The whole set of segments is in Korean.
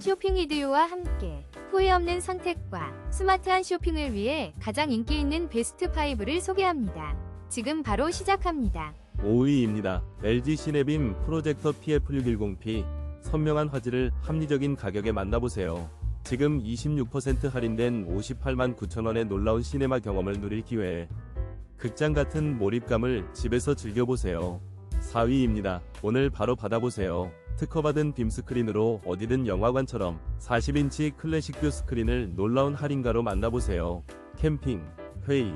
쇼핑 리드요와 함께 후회 없는 선택과 스마트한 쇼핑을 위해 가장 인기 있는 베스트 5를 소개합니다. 지금 바로 시작합니다. 5위입니다. LG 시네빔 프로젝터 PF610P 선명한 화질을 합리적인 가격에 만나보세요. 지금 26% 할인된 58만 9천원의 놀라운 시네마 경험을 누릴 기회. 극장 같은 몰입감을 집에서 즐겨보세요. 4위입니다. 오늘 바로 받아보세요. 특허받은 빔 스크린으로 어디든 영화관처럼 40인치 클래식 뷰 스크린을 놀라운 할인가로 만나보세요. 캠핑, 회의,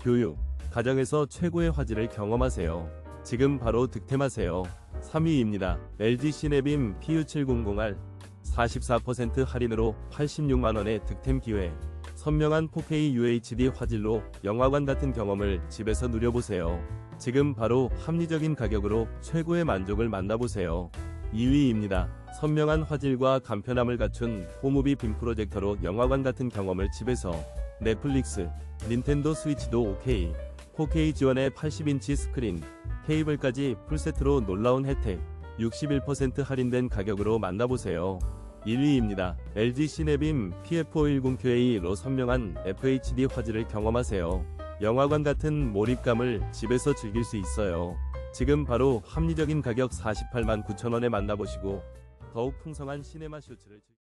교육, 가정에서 최고의 화질을 경험하세요. 지금 바로 득템하세요. 3위입니다. LG 시네빔 PU700R 44% 할인으로 86만원의 득템 기회. 선명한 4K UHD 화질로 영화관 같은 경험을 집에서 누려보세요. 지금 바로 합리적인 가격으로 최고의 만족을 만나보세요. 2위입니다. 선명한 화질과 간편함을 갖춘 호무비 빔 프로젝터로 영화관 같은 경험을 집에서 넷플릭스, 닌텐도 스위치도 OK, 4K 지원의 80인치 스크린, 케이블까지 풀세트로 놀라운 혜택, 61% 할인된 가격으로 만나보세요. 1위입니다. LG 시네빔 PF510QA로 선명한 FHD 화질을 경험하세요. 영화관 같은 몰입감을 집에서 즐길 수 있어요. 지금 바로 합리적인 가격 48만 9천원에 만나보시고 더욱 풍성한 시네마 쇼츠를 즐